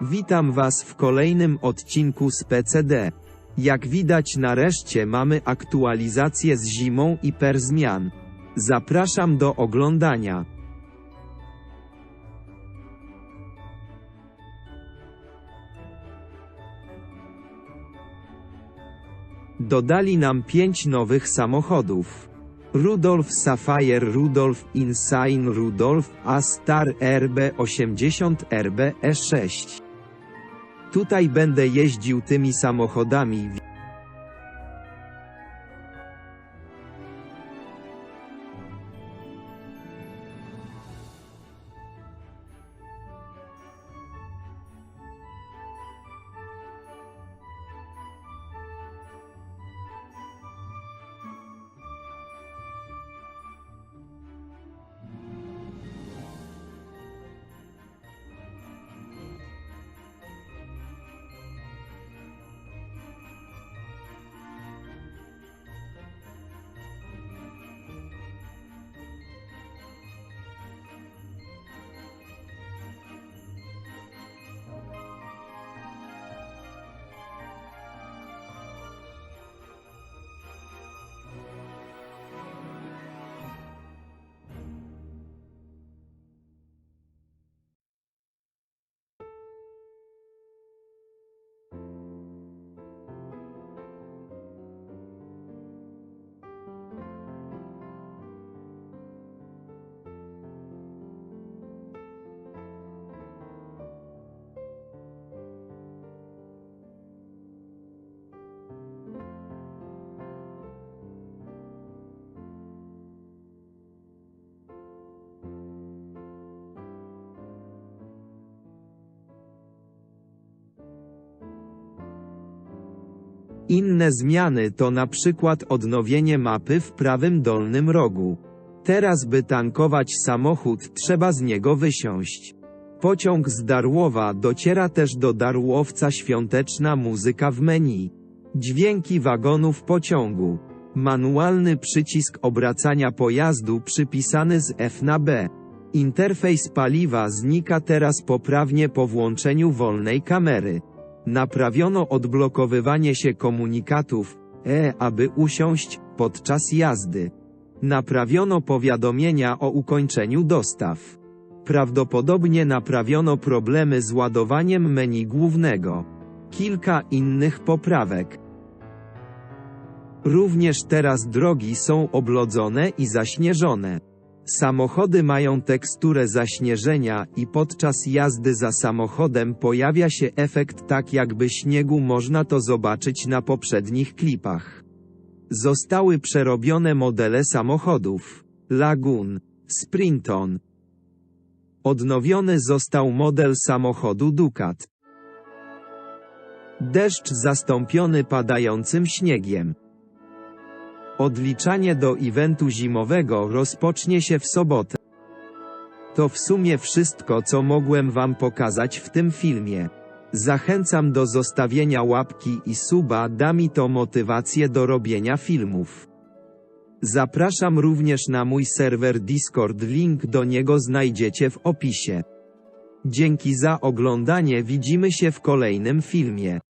Witam Was w kolejnym odcinku z PCD. Jak widać nareszcie mamy aktualizację z zimą i per zmian. Zapraszam do oglądania. Dodali nam pięć nowych samochodów. Rudolf Sapphire Rudolf Insign Rudolf A-Star RB80 RB E6. Tutaj będę jeździł tymi samochodami. Inne zmiany to na przykład odnowienie mapy w prawym dolnym rogu. Teraz by tankować samochód trzeba z niego wysiąść. Pociąg z Darłowa dociera też do Darłowca świąteczna muzyka w menu. Dźwięki wagonów pociągu. Manualny przycisk obracania pojazdu przypisany z F na B. Interfejs paliwa znika teraz poprawnie po włączeniu wolnej kamery. Naprawiono odblokowywanie się komunikatów E, aby usiąść podczas jazdy. Naprawiono powiadomienia o ukończeniu dostaw. Prawdopodobnie naprawiono problemy z ładowaniem menu głównego. Kilka innych poprawek. Również teraz drogi są oblodzone i zaśnieżone. Samochody mają teksturę zaśnieżenia i podczas jazdy za samochodem pojawia się efekt tak jakby śniegu można to zobaczyć na poprzednich klipach. Zostały przerobione modele samochodów. Lagoon, Sprinton. Odnowiony został model samochodu Ducat. Deszcz zastąpiony padającym śniegiem. Odliczanie do eventu zimowego rozpocznie się w sobotę. To w sumie wszystko co mogłem wam pokazać w tym filmie. Zachęcam do zostawienia łapki i suba da mi to motywację do robienia filmów. Zapraszam również na mój serwer Discord link do niego znajdziecie w opisie. Dzięki za oglądanie widzimy się w kolejnym filmie.